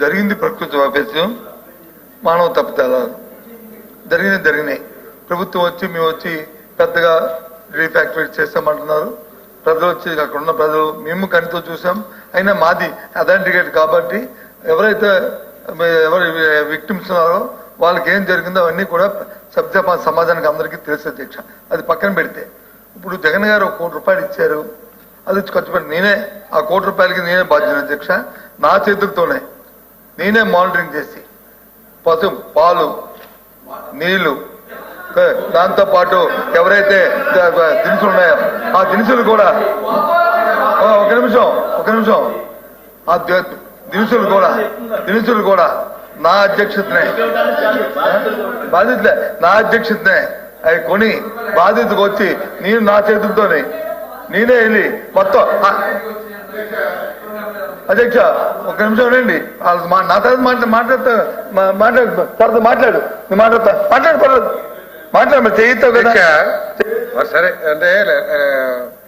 జరిగింది ప్రకృతి వైపరీత్యం మానవ తప్పిదాలు జరిగినాయి జరిగినాయి. ప్రభుత్వం వచ్చి మేము వచ్చి పెద్దగా రీఫ్యాక్టరీ చేస్తామంటున్నారు. ప్రజలు వచ్చి అక్కడ ఉన్న ప్రజలు మేము కనితో చూసాం. అయినా మాది అథెంటికేట్ కాబట్టి ఎవరైతే ఎవరు విక్టిమ్స్ ఉన్నారో వాళ్ళకి ఏం జరిగిందో అవన్నీ కూడా సభ్య సమాజానికి అందరికీ తెలుసు అధ్యక్ష అది పక్కన పెడితే. ఇప్పుడు జగన్ గారు ఒక కోటి రూపాయలు ఇచ్చారు. అది వచ్చి ఖర్చు పెట్టి నేనే ఆ కోటి రూపాయలకి నేనే బాధ్యత అధ్యక్ష నా చేతులతోనే. నేనే మానిటరింగ్ చేసి పశు పాలు నీళ్ళు దాంతో పాటు ఎవరైతే దినుసులు ఉన్నాయో ఆ దినుసులు కూడా ఒక నిమిషం ఒక నిమిషం. ఆ దినుసులు కూడా దినుసులు కూడా నా అధ్యక్షతనే. బాధ్యతలే నా అధ్యక్షతనే. అవి కొని బాధితుకు వచ్చి నేను నా చేతులతోనే నేనే వెళ్ళి మొత్తం అధ్యక్ష ఒక నిమిషం రండి వాళ్ళు మా- నా తర్వాత మాట్లా మాట్లాడతా మాట్లాడు తర్వాత మాట్లాడు. నువ్వు మాట్లాడతా. మాట్లాడు పర్లేదు మాట్లాడు మరి చేయిస్తావు కదా. సరే అంటే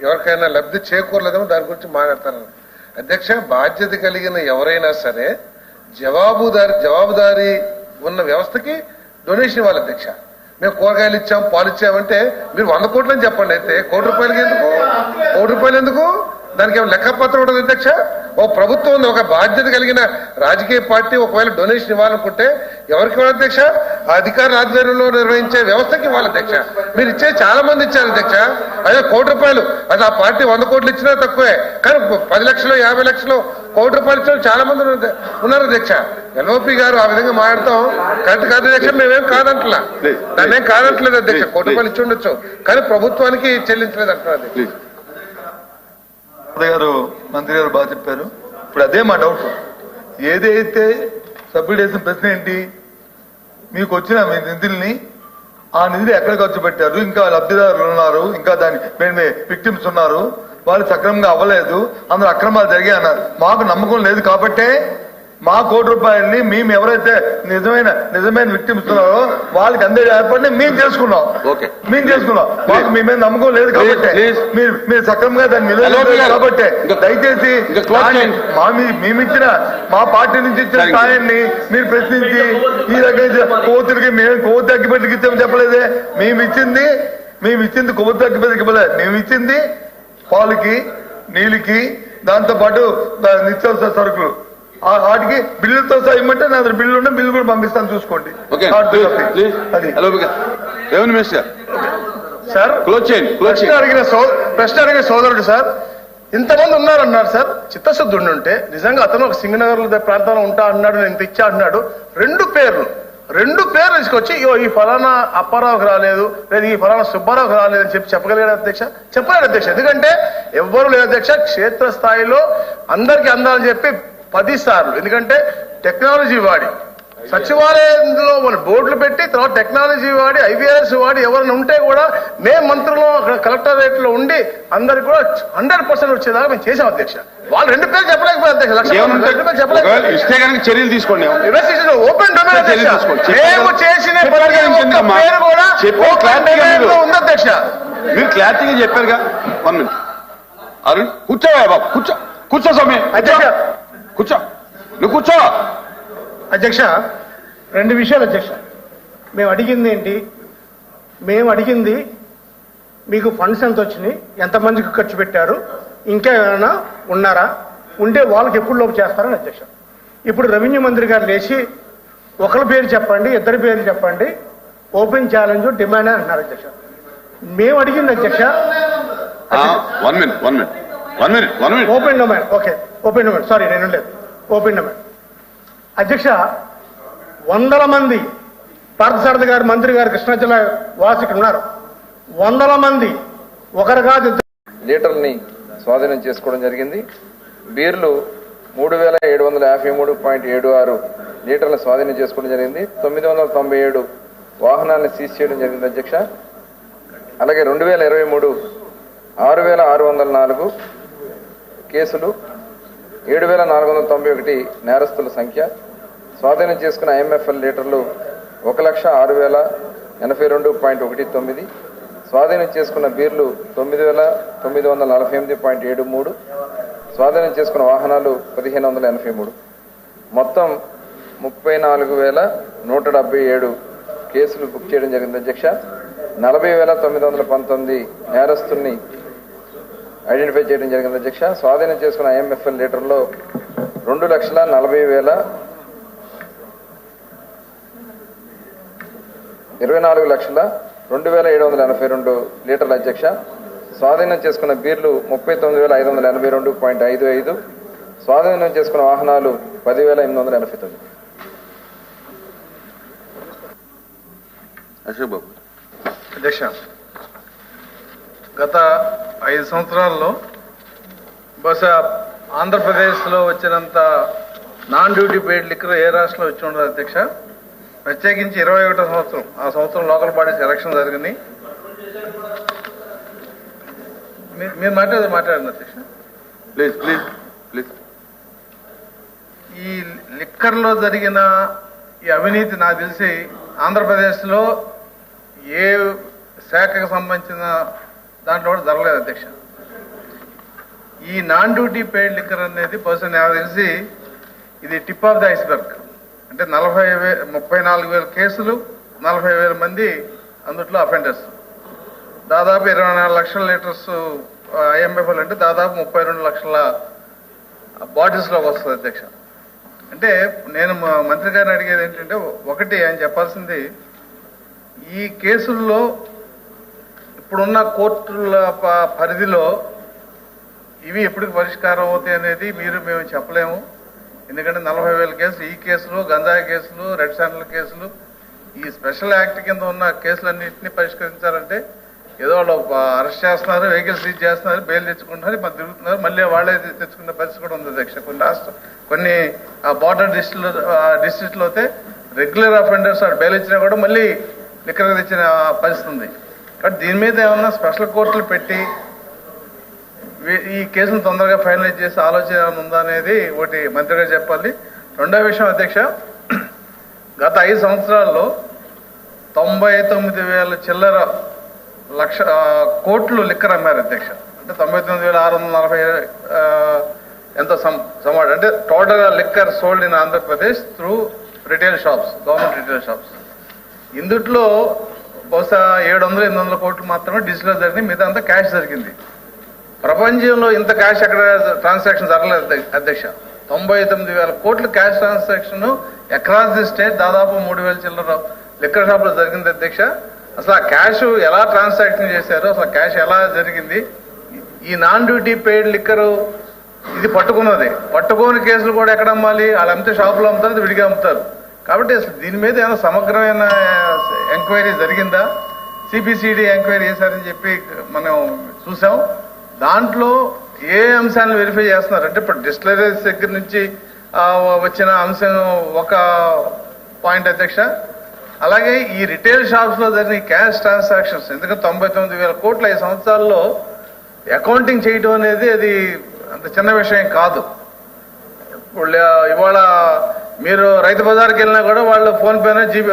ఎవరికైనా లబ్ధి చేకూరలేదేమో దాని గురించి మాట్లాడతాను. అధ్యక్ష బాధ్యత కలిగిన ఎవరైనా సరే జవాబుదారి జవాబుదారీ ఉన్న వ్యవస్థకి డొనేషన్ ఇవ్వాలి అధ్యక్ష. మేము కూరగాయలు ఇచ్చాం పాలు ఇచ్చామంటే మీరు వంద కోట్లని చెప్పండి. అయితే కోటి రూపాయలకి ఎందుకు? కోటి రూపాయలు ఎందుకు? దానికి ఏమైనా లెక్కపత్రం ఉండదు అధ్యక్ష? ఓ ప్రభుత్వం ఉంది ఒక బాధ్యత కలిగిన రాజకీయ పార్టీ ఒకవేళ డొనేషన్ ఇవ్వాలనుకుంటే ఎవరికి ఇవ్వాలి అధ్యక్ష? అధికారుల ఆధ్వర్యంలో నిర్వహించే వ్యవస్థకి ఇవ్వాలి అధ్యక్ష. మీరు ఇచ్చే చాలా మంది ఇచ్చారు అధ్యక్ష. అదే కోటి రూపాయలు. అది ఆ పార్టీ వంద కోట్లు ఇచ్చినా తక్కువే. కానీ పది లక్షలు యాభై లక్షలు కోటి రూపాయలు ఇచ్చిన చాలా మంది ఉన్నారు- అధ్యక్ష. ఎల్ఓపి గారు ఆ విధంగా మాట్లాడతాం. కరెక్ట్ కాదు అధ్యక్ష మేమేం కాదంటలా. దాన్ని కాదంటలేదు అధ్యక్ష. కోటి రూపాయలు ఇచ్చి ఉండొచ్చు. కానీ ప్రభుత్వానికి చెల్లించలేదు అంటున్నారు గారు మంత్రి గారు బాగా చెప్పారు. ఇప్పుడు అదే మా డౌట్ ఏదైతే సభ్యుడు ప్రశ్న ఏంటి? మీకు వచ్చిన మీ నిధుల్ని ఆ నిధులు ఎక్కడ ఖర్చు పెట్టారు? ఇంకా లబ్ధిదారులు ఉన్నారు ఇంకా దాని విక్టిమ్స్ ఉన్నారు. వాళ్ళు సక్రమంగా అవ్వలేదు అందులో అక్రమాలు జరిగాయి అన్నారు. మాకు నమ్మకం లేదు కాబట్టే మా కోటి రూపాయల్ని మేము ఎవరైతే నిజమైన నిజమైన విక్టిమ్స్ ఉన్నారో వాళ్ళకి అందే ఏర్పాటుని మేము చేసుకున్నాం. మేము చేసుకున్నాం మాకు మీ మీద నమ్మకం లేదు కాబట్టి. మీరు మీరు సక్రమంగా దాన్ని. కాబట్టి దయచేసి. మా మీ- మేమిచ్చిన మా పార్టీ నుంచి ఇచ్చిన. స్థాయిని మీరు ప్రశ్నించి ఈ రకంగా కోతులకి మేము కొవ్వు తగ్గిపెట్టుకు ఇచ్చామని చెప్పలేదే మేము ఇచ్చింది మేము ఇచ్చింది కొవ్వు తగ్గిపెట్టుకు ఇవ్వలేదు మేము ఇచ్చింది పాలకి నీళ్ళకి దాంతో పాటు దా- నిత్యావసర సరుకులు వాటికి బిల్లులతో సహా ఇమ్మంటే నా దగ్గర బిల్లు ఉంటే బిల్లు కూడా పంపిస్తాను చూసుకోండి. అది. Hello revenue minister sir close చేయండి అడిగిన ప్రశ్న అడిగిన సోదరుడు సార్ ఇంతమంది ఉన్నారన్నారు సార్ చిత్తశుద్ధి ఉంటే నిజంగా అతను ఒక సింగనగర్ ప్రాంతంలో ఉంటా అన్నాడు నేను ఇంత ఇచ్చా అన్నాడు రెండు పేర్లు రెండు పేర్లు తీసుకొచ్చి "ఇగో ఈ ఫలానా అప్పారావుకి రాలేదు లేదా ఈ ఫలానా సుబ్బారావుకి రాలేదు అని చెప్పి చెప్పగలిగాడు అధ్యక్ష? చెప్పలేడు అధ్యక్ష ఎందుకంటే ఎవ్వరు లేదు అధ్యక్ష క్షేత్ర స్థాయిలో అందరికీ అందాలని చెప్పి పది సార్లు. ఎందుకంటే టెక్నాలజీ వాడి. సచివాలయంలో మన బోర్డులు పెట్టి తర్వాత టెక్నాలజీ వాడి ఐవీఆర్ఎస్ వాడి ఎవరైనా ఉంటే కూడా మేము మంత్రులు అక్కడ కలెక్టరేట్లో ఉండి అందరికి కూడా హండ్రెడ్ పర్సెంట్ వచ్చేదాకా మేము చేసాం అధ్యక్ష. వాళ్ళు రెండు పేరు చెప్పలేకపోయారు అధ్యక్ష. లక్ష కనుక చర్యలు తీసుకోండి ఓపెన్ డొమైన్. మేము చేసిన? పేరు కూడా ఉంది అధ్యక్ష. మీరు క్లారిటీగా చెప్పారుగా. వన్ మినిట్ అరుణ్ కూర్చోవా బాబు. కూర్చో. కూర్చో స్వామి. అధ్యక్ష కూర్చో. నువ్వు కూర్చో. అధ్యక్ష రెండు విషయాలు అధ్యక్ష. మేము అడిగింది ఏంటి? మేము అడిగింది మీకు ఫండ్స్ ఎంత వచ్చినాయి? ఎంతమందికి ఖర్చు పెట్టారు? ఇంకా ఏమైనా ఉన్నారా? ఉంటే వాళ్ళకి ఎప్పుడు లోపు చేస్తారని అధ్యక్ష. ఇప్పుడు రెవెన్యూ మంత్రి గారు లేచి ఒకరి పేరు చెప్పండి ఇద్దరి పేరు చెప్పండి ఓపెన్ ఛాలెంజ్ డిమాండ్ అని అన్నారు అధ్యక్ష. మేము అడిగింది అధ్యక్ష. One minute one minute one minute one minute open domain okay open domain sorry నేను లేదు ఓపెన్ డొమైన్ అధ్యక్ష వందల మంది పార్థసారథి గారు మంత్రి గారు కృష్ణా జిల్లా వాసి ఇక్కడ ఉన్నారు. వందల మంది ఒకరు కాదు లీటర్ని స్వాధీనం చేసుకోవడం జరిగింది. బీర్లు మూడు వేల ఏడు వందల యాభై మూడు పాయింట్ ఏడు ఆరు లీటర్ల స్వాధీనం చేసుకోవడం జరిగింది. తొమ్మిది వందల తొంభై ఏడు వాహనాలను సీజ్ చేయడం జరిగింది అధ్యక్ష. అలాగే రెండు వేల ఇరవై మూడు ఆరు వేల ఆరు వందల నాలుగు కేసులు ఏడు వేల నాలుగు వందల తొంభై ఒకటి నేరస్తుల సంఖ్య. స్వాధీనం చేసుకున్న ఐఎంఎఫ్ఎల్ లీటర్లు ఒక లక్ష ఆరు వేల ఎనభై రెండు పాయింట్ ఒకటి తొమ్మిది. స్వాధీనం చేసుకున్న బీర్లు తొమ్మిది వేల తొమ్మిది వందల నలభై ఎనిమిది పాయింట్ ఏడు మూడు. స్వాధీనం చేసుకున్న వాహనాలు పదిహేను వందల ఎనభై మూడు. మొత్తం ముప్పై నాలుగు వేల నూట డెబ్బై ఏడు కేసులు బుక్ చేయడం జరిగింది అధ్యక్ష. నలభై వేల తొమ్మిది వందల పంతొమ్మిది నేరస్తుల్ని ఐడెంటిఫై చేయడం జరిగింది అధ్యక్ష. స్వాధీనం చేసుకున్న ఐఎంఎఫ్ఎల్ లీటర్లో రెండు లక్షల నలభై వేల ఇరవై నాలుగు లక్షల రెండు వేల ఏడు వందల ఎనభై రెండు లీటర్ల అధ్యక్ష. స్వాధీనం చేసుకున్న బీర్లు ముప్పై తొమ్మిది వేల ఐదు వందల ఎనభై రెండు పాయింట్ ఐదు ఐదు. స్వాధీనం చేసుకున్న వాహనాలు పదివేల ఎనిమిది వందల ఎనభై తొమ్మిది. అశోక్ బాబు. అధ్యక్ష గత ఐదు సంవత్సరాల్లో బహుశా ఆంధ్రప్రదేశ్లో వచ్చినంత నాన్ డ్యూటీ పెయిడ్ లిక్కర్ ఏ రాష్ట్రంలో వచ్చి ఉండదు అధ్యక్ష. ప్రత్యేకించి ఇరవై ఒకటో సంవత్సరం. ఆ సంవత్సరం లోకల్ బాడీస్ ఎలక్షన్ జరిగినాయి మీరు మీరు మాట్లాడదు మాట్లాడండి అధ్యక్ష. ప్లీజ్ ప్లీజ్ ప్లీజ్ ఈ లిక్కర్లో జరిగిన ఈ అవినీతి నాకు తెలిసి ఆంధ్రప్రదేశ్లో ఏ శాఖకు సంబంధించిన దాంట్లో కూడా జరగలేదు అధ్యక్ష. ఈ నాన్ డ్యూటీ పెయిడ్ లిక్కర్ అనేది పర్సన్ నాకు తెలిసి ఇది టిప్ ఆఫ్ ద ఐస్బర్గ్ అంటే నలభై వే ముప్పై నాలుగు వేల కేసులు నలభై వేల మంది అందుట్లో అఫెండర్స్ దాదాపు ఇరవై నాలుగు లక్షల లీటర్స్ ఐఎంఎఫ్ఎల్ అంటే దాదాపు ముప్పై రెండు లక్షల బాటిల్స్లోకి వస్తుంది అధ్యక్ష. అంటే నేను మా మంత్రి గారిని అడిగేది ఏంటంటే ఒకటి ఆయన చెప్పాల్సింది ఈ కేసుల్లో ఇప్పుడున్న కోర్టుల పరిధిలో ఇవి ఎప్పటికి పరిష్కారం అవుతాయి అనేది మీరు మేము చెప్పలేము. ఎందుకంటే నలభై వేల కేసులు ఈ కేసులు గంజాయి కేసులు రెడ్ శాండల్ కేసులు ఈ స్పెషల్ యాక్ట్ కింద ఉన్న కేసులన్నింటినీ పరిష్కరించాలంటే ఏదో వాళ్ళు అరెస్ట్ చేస్తున్నారు వెహికల్ సీజ్ చేస్తున్నారు బెయిల్ తెచ్చుకుంటున్నారు మరి తిరుగుతున్నారు మళ్ళీ వాళ్ళే తెచ్చుకునే పరిస్థితి కూడా ఉంది అధ్యక్ష. కొన్ని రాష్ట్ర కొన్ని ఆ బార్డర్ డిస్ట్రిక్ట్ డిస్ట్రిక్ట్లో అయితే రెగ్యులర్ అఫెండర్స్ బెయిల్ ఇచ్చినా కూడా మళ్ళీ నిక్కరగా తెచ్చిన పరిస్థితి ఉంది. కాబట్టి దీని మీద ఏమన్నా స్పెషల్ కోర్టులు పెట్టి ఈ కేసును తొందరగా ఫైనలైజ్ చేసే ఆలోచన ఏమైనా ఉందా అనేది ఒకటి మంత్రిగా చెప్పాలి. రెండో విషయం అధ్యక్ష గత ఐదు సంవత్సరాల్లో తొంభై తొమ్మిది వేల చిల్లర లక్ష కోట్లు లిక్కర్ అమ్మారు అధ్యక్ష. అంటే తొంభై తొమ్మిది వేల ఆరు వందల నలభై ఎంత సమ్ అంటే total liquor sold in Andhra Pradesh through retail shops government retail shops. ఇందుట్లో బహుశా ఏడు వందలు ఎనిమిది వందల కోట్లు మాత్రమే డిజిటల్ జరిగింది మిగతా అంతా క్యాష్ జరిగింది. ప్రపంచంలో ఇంత క్యాష్ ఎక్కడ ట్రాన్సాక్షన్ జరగలేదు అధ్యక్ష. తొంభై తొమ్మిది వేల కోట్లు cash transaction across the state దాదాపు మూడు వేల చిల్లర లిక్కర్ షాప్లో జరిగింది అధ్యక్ష. అసలు ఆ క్యాష్ ఎలా ట్రాన్సాక్షన్ చేశారు అసలు క్యాష్ ఎలా జరిగింది? ఈ నాన్ డ్యూటీ పెయిడ్ లిక్కర్ ఇది పట్టుకున్నది. పట్టుకోని కేసులు కూడా ఎక్కడ అమ్మాలి? వాళ్ళు అమ్మితే షాపులో అమ్ముతారు విడిగా అమ్ముతారు. కాబట్టి అసలు దీని మీద ఏమైనా సమగ్రమైన ఎంక్వైరీ జరిగిందా? సిపిసిడి ఎంక్వైరీ చేశారని చెప్పి మనం చూసాం. దాంట్లో ఏ అంశాలను వెరిఫై చేస్తున్నారంటే ఇప్పుడు డిస్టిలరీస్ దగ్గర నుంచి వచ్చిన అంశం ఒక పాయింట్ అధ్యక్ష. అలాగే ఈ రిటైల్ షాప్స్లో జరిగిన క్యాష్ ట్రాన్సాక్షన్స్ ఎందుకంటే తొంభై తొమ్మిది వేల కోట్ల ఈ సంవత్సరాల్లో అకౌంటింగ్ చేయడం అనేది అది అంత చిన్న విషయం కాదు. ఇప్పుడు ఇవాళ మీరు రైతు బజార్కి వెళ్ళినా కూడా వాళ్ళు ఫోన్ పేనే జీపీ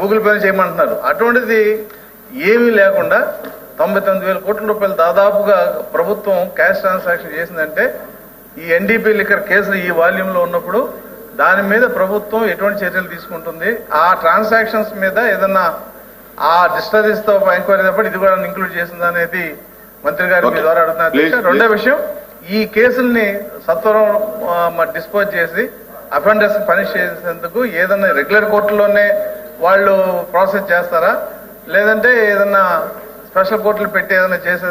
గూగుల్ పేనే చేయమంటున్నారు. అటువంటిది ఏమీ లేకుండా తొంభై తొమ్మిది వేల కోట్ల రూపాయలు దాదాపుగా ప్రభుత్వం క్యాష్ ట్రాన్సాక్షన్ చేసిందంటే ఈ ఎన్డీపీ లిక్కర్ కేసులు ఈ వాల్యూమ్లో ఉన్నప్పుడు దాని మీద ప్రభుత్వం ఎటువంటి చర్యలు తీసుకుంటుంది? ఆ ట్రాన్సాక్షన్స్ మీద ఏదన్నా ఆ డిస్టరీస్తో ఎంక్వైరీ తప్ప ఇది కూడా ఇంక్లూడ్ చేసింది అనేది మంత్రి గారు మీ ద్వారా అడుగుతున్నారు. రెండో విషయం ఈ కేసుల్ని సత్వరం డిస్పోజ్ చేసి అఫెండర్స్ పనిష్ చేసేందుకు ఏదన్నా రెగ్యులర్ కోర్టులోనే వాళ్ళు ప్రాసెస్ చేస్తారా? లేదంటే ఏదన్నా స్పెషల్ కోర్టులు పెట్టి ఏదైనా చేసే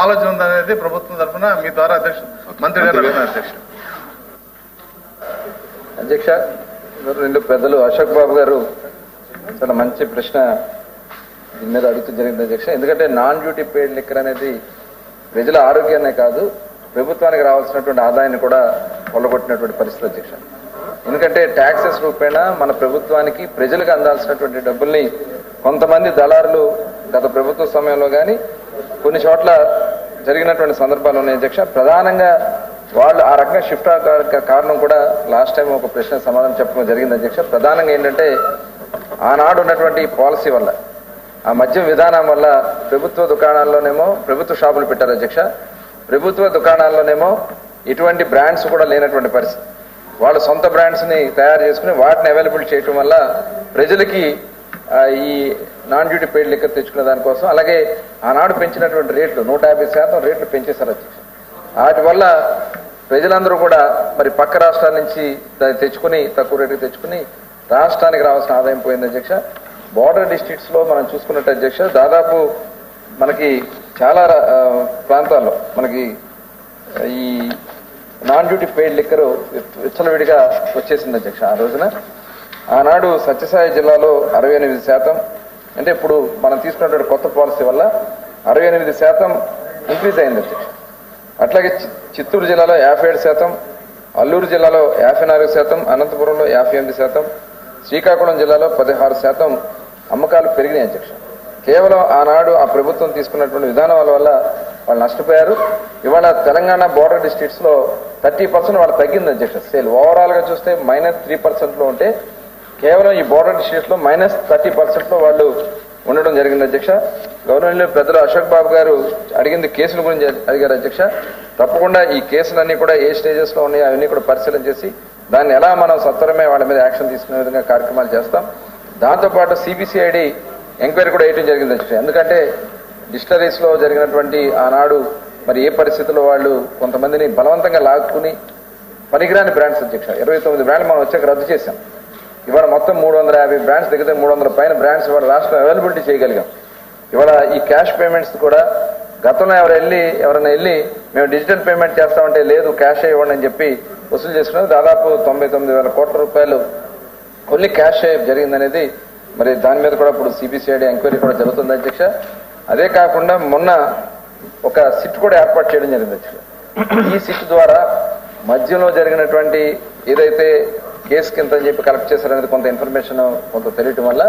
ఆలోచన ఉందనేది ప్రభుత్వం తరఫున మీ ద్వారా అధ్యక్ష మంత్రి గారు అధ్యక్ష. అధ్యక్ష రెండు పెద్దలు అశోక్ బాబు గారు చాలా మంచి ప్రశ్న దీని మీద అడుగుతూ జరిగింది అధ్యక్ష. ఎందుకంటే నాన్ డ్యూటీ పెయిడ్ లిక్కర్ అనేది ప్రజల ఆరోగ్యాన్నే కాదు ప్రభుత్వానికి రావాల్సినటువంటి ఆదాయాన్ని కూడా కొల్లగొట్టినటువంటి పరిస్థితి అధ్యక్ష. ఎందుకంటే ట్యాక్సెస్ రూపేణ మన ప్రభుత్వానికి ప్రజలకు అందాల్సినటువంటి డబ్బుల్ని కొంతమంది దళారులు గత ప్రభుత్వ సమయంలో కానీ కొన్ని చోట్ల జరిగినటువంటి సందర్భాలు ఉన్నాయి అధ్యక్ష. ప్రధానంగా వాళ్ళు ఆ రకంగా షిఫ్ట్ కారణం కూడా లాస్ట్ టైం ఒక ప్రశ్న సమాధానం చెప్పడం జరిగింది అధ్యక్ష. ప్రధానంగా ఏంటంటే ఆనాడు ఉన్నటువంటి పాలసీ వల్ల ఆ మద్యం విధానం వల్ల ప్రభుత్వ దుకాణాల్లోనేమో ప్రభుత్వ షాపులు పెట్టారు అధ్యక్ష. ప్రభుత్వ దుకాణాల్లోనేమో ఇటువంటి బ్రాండ్స్ కూడా లేనటువంటి పరిస్థితి. వాళ్ళ సొంత బ్రాండ్స్ని తయారు చేసుకుని వాటిని అవైలబుల్ చేయటం వల్ల ప్రజలకి ఈ నాన్ డ్యూటీ పెయిడ్ లెక్క తెచ్చుకునే దానికోసం అలాగే ఆనాడు పెంచినటువంటి రేట్లు నూట యాభై శాతం రేట్లు పెంచేశారు అధ్యక్ష. వాటి వల్ల ప్రజలందరూ కూడా మరి పక్క రాష్ట్రాల నుంచి దాన్ని తెచ్చుకుని తక్కువ రేటుకి తెచ్చుకుని రాష్ట్రానికి రావాల్సిన ఆదాయం పోయింది అధ్యక్ష. బార్డర్ డిస్ట్రిక్ట్స్లో మనం చూసుకున్నట్టు అధ్యక్ష దాదాపు మనకి చాలా ప్రాంతాల్లో మనకి ఈ నాన్ డ్యూటీ పెయిడ్ లిక్కర్ విచ్చలవిడిగా వచ్చేసింది అధ్యక్ష ఆ రోజున. ఆనాడు సత్యసాయి జిల్లాలో అరవై ఎనిమిది శాతం అంటే ఇప్పుడు మనం తీసుకున్నటువంటి కొత్త పాలసీ వల్ల అరవై ఎనిమిది శాతం ఇంక్రీజ్ అయింది అధ్యక్ష. అట్లాగే చి- చిత్తూరు జిల్లాలో యాభై ఏడు శాతం అల్లూరు జిల్లాలో యాభై నాలుగు శాతం అనంతపురంలో యాభై ఎనిమిది శాతం శ్రీకాకుళం జిల్లాలో పదహారు శాతం అమ్మకాలు పెరిగినాయి అధ్యక్ష. కేవలం ఆనాడు ఆ ప్రభుత్వం తీసుకున్నటువంటి విధానాల వల్ల వాళ్ళు నష్టపోయారు. ఇవాళ తెలంగాణ బోర్డర్ డిస్ట్రిక్ట్స్లో థర్టీ పర్సెంట్ వాళ్ళు తగ్గింది అధ్యక్ష. సేల్ ఓవరాల్గా చూస్తే మైనస్ త్రీ పర్సెంట్లో ఉంటే కేవలం ఈ బోర్డర్ డిస్ట్రిక్ట్స్లో మైనస్ థర్టీ పర్సెంట్లో వాళ్ళు ఉండడం జరిగింది అధ్యక్ష. గవర్నమెంట్లో పెద్దలు అశోక్ బాబు గారు అడిగింది కేసుల గురించి అడిగారు అధ్యక్ష. తప్పకుండా ఈ కేసులన్నీ కూడా ఏ స్టేజెస్లో అవన్నీ కూడా పరిశీలన చేసి దాన్ని ఎలా మనం సత్వరమే వాళ్ళ మీద యాక్షన్ తీసుకునే విధంగా కార్యక్రమాలు చేస్తాం. దాంతోపాటు సిబిసిఐడి ఎంక్వైరీ కూడా వేయటం జరిగింది అధ్యక్ష ఎందుకంటే డిస్టరీస్లో జరిగినటువంటి ఆనాడు మరి ఏ పరిస్థితుల్లో వాళ్ళు కొంతమందిని బలవంతంగా లాక్కుని పనికిరాని బ్రాండ్స్ అధ్యక్ష. ఇరవై తొమ్మిది బ్రాండ్లు మనం వచ్చాక రద్దు చేశాం. ఇవాళ మొత్తం మూడు వందల యాభై బ్రాండ్స్ దగ్గర మూడు వందల పైన బ్రాండ్స్ ఇవాళ రాష్ట్రం అవైలబిలిటీ చేయగలిగాం. ఇవాళ ఈ క్యాష్ పేమెంట్స్ కూడా గతంలో ఎవరు వెళ్ళి ఎవరైనా వెళ్ళి మేము డిజిటల్ పేమెంట్ చేస్తామంటే లేదు క్యాష్ ఇవ్వండి అని చెప్పి వసూలు చేసుకున్నది దాదాపు తొంభై తొమ్మిది వేల కోట్ల రూపాయలు ఓన్లీ క్యాష్ జరిగిందనేది మరి దాని మీద కూడా ఇప్పుడు సిబిసిఐడి ఎంక్వైరీ కూడా జరుగుతుంది అధ్యక్ష. అదే కాకుండా మొన్న ఒక సిట్ కూడా ఏర్పాటు చేయడం జరిగింది అధ్యక్ష. ఈ సిట్ ద్వారా మధ్యలో జరిగినటువంటి ఏదైతే కేసు కింద అని చెప్పి కలెక్ట్ చేశారనేది కొంత ఇన్ఫర్మేషన్ కొంత తెలియటం వల్ల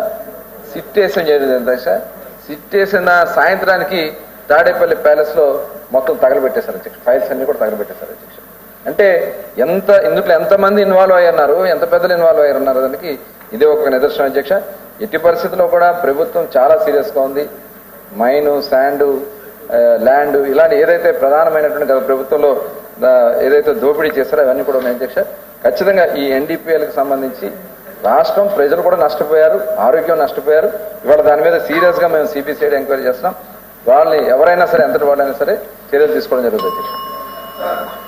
సిట్ వేసిన జరిగింది అధ్యక్ష. సిట్ వేసిన సాయంత్రానికి తాడేపల్లి ప్యాలెస్లో మొత్తం తగలబెట్టేశారు అధ్యక్ష. ఫైల్స్ అన్ని కూడా తగలబెట్టేశారు అధ్యక్ష. అంటే ఎంత ఇందులో ఎంతమంది ఇన్వాల్వ్ అయ్యన్నారు ఎంత పెద్దలు ఇన్వాల్వ్ అయ్యారన్నారు దానికి ఇదే ఒక నిదర్శనం అధ్యక్ష. ఎట్టి పరిస్థితుల్లో కూడా ప్రభుత్వం చాలా సీరియస్గా ఉంది. మైను శాండ్ ల్యాండ్ ఇలాంటి ఏదైతే ప్రధానమైనటువంటి గత ప్రభుత్వంలో ఏదైతే దోపిడీ చేస్తారో అవన్నీ కూడా ఉన్నాయి అధ్యక్ష. ఖచ్చితంగా ఈ ఎన్డీపీఎల్కి సంబంధించి రాష్ట్రం ప్రజలు కూడా నష్టపోయారు ఆరోగ్యం నష్టపోయారు. ఇవాళ దాని మీద సీరియస్గా మేము సిబిసిఐడి ఎంక్వైరీ చేస్తున్నాం. వాళ్ళని ఎవరైనా సరే ఎంతటి వాళ్ళైనా సరే చర్యలు తీసుకోవడం జరుగుతుంది అధ్యక్ష.